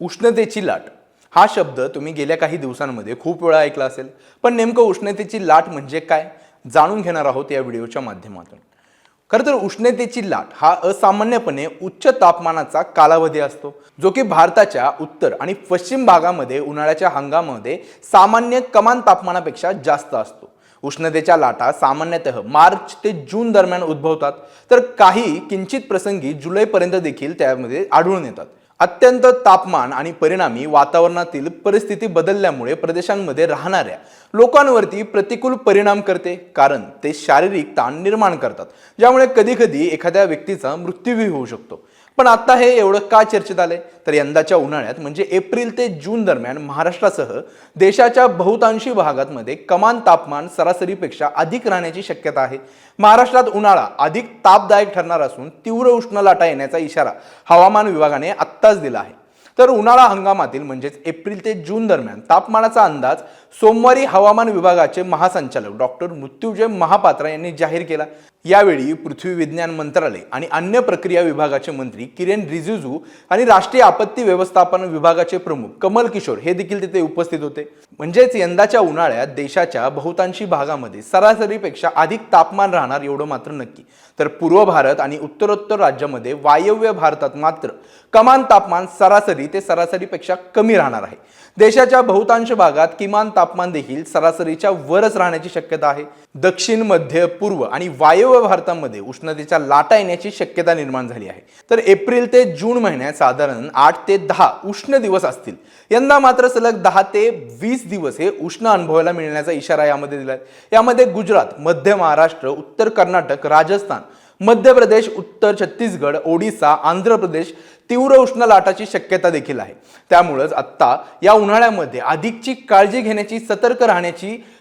उष्णतेची लाट. हा शब्द तुम्ही गेल्या काही दिवसांमध्ये खूप वेळा ऐकला असेल. पण नेमकं उष्णतेची लाट म्हणजे काय? जाणून घेणार आहोत या व्हिडिओच्या माध्यमातून. खरं तर उष्णतेची लाट हा असामान्यपणे उच्च तापमानाचा कालावधी असतो जो की भारताच्या उत्तर आणि पश्चिम भागामध्ये उन्हाळ्याच्या हंगामामध्ये सामान्य कमान तापमानापेक्षा जास्त असतो. उष्णतेच्या लाटा सामान्यतः मार्च ते जून दरम्यान उद्भवतात. तर काही किंचित प्रसंगी जुलैपर्यंत देखील त्यामध्ये आढळून येतात. अत्यंत तापमान आणि परिणामी वातावरणातील परिस्थिती बदलल्यामुळे प्रदेशांमध्ये राहणाऱ्या लोकांवरती प्रतिकूल परिणाम करते कारण ते शारीरिक ताण निर्माण करतात ज्यामुळे कधीकधी एखाद्या व्यक्तीचा मृत्यूही होऊ शकतो. पण आता हे एवढं का चर्चेत आले तर यंदाच्या उन्हाळ्यात म्हणजे एप्रिल ते जून दरम्यान महाराष्ट्रासह देशाच्या बहुतांशी भागांमध्ये कमान तापमान सरासरीपेक्षा अधिक राहण्याची शक्यता आहे. महाराष्ट्रात उन्हाळा अधिक तापदायक ठरणार असून तीव्र उष्ण लाटा येण्याचा इशारा हवामान विभागाने आत्ताच दिला आहे. तर उन्हाळा हंगामातील म्हणजेच एप्रिल ते जून दरम्यान तापमानाचा अंदाज सोमवारी हवामान विभागाचे महासंचालक डॉक्टर मृत्युंजय महापात्रा यांनी जाहीर केला. यावेळी पृथ्वी विज्ञान मंत्रालय आणि अन्य प्रक्रिया विभागाचे मंत्री किरेन रिजिजू आणि राष्ट्रीय आपत्ती व्यवस्थापन विभागाचे प्रमुख कमल किशोर हे देखील तिथे उपस्थित होते. म्हणजेच यंदाच्या उन्हाळ्यात देशाच्या बहुतांशी भागामध्ये सरासरीपेक्षा अधिक तापमान राहणार एवढं मात्र नक्की. तर पूर्व भारत आणि उत्तरोत्तर राज्यामध्ये वायव्य भारतात मात्र कमान तापमान सरासरी ते सरासरीपेक्षा कमी राहणार आहे. देशाच्या बहुतांश भागात किमान तापमान देखील सरासरीच्या वरच राहण्याची शक्यता आहे. दक्षिण मध्य पूर्व आणि वायव्य भारतामध्ये उष्णतेच्या लाटा येण्याची शक्यता निर्माण झाली आहे. तर एप्रिल ते जून महिन्यात साधारण आठ ते दहा उष्ण दिवस असतील. यंदा मात्र सलग दहा ते वीस दिवस हे उष्ण अनुभवायला मिळण्याचा इशारा यामध्ये दिलाय. यामध्ये गुजरात मध्य महाराष्ट्र उत्तर कर्नाटक राजस्थान मध्य प्रदेश उत्तर छत्तीसगड ओडिसा आंध्र प्रदेश तीव्र उष्ण लाटाची शक्यता देखील आहे. त्यामुळंच आत्ता या उन्हाळ्यामध्ये अधिकची काळजी घेण्याची सतर्क राहण्याची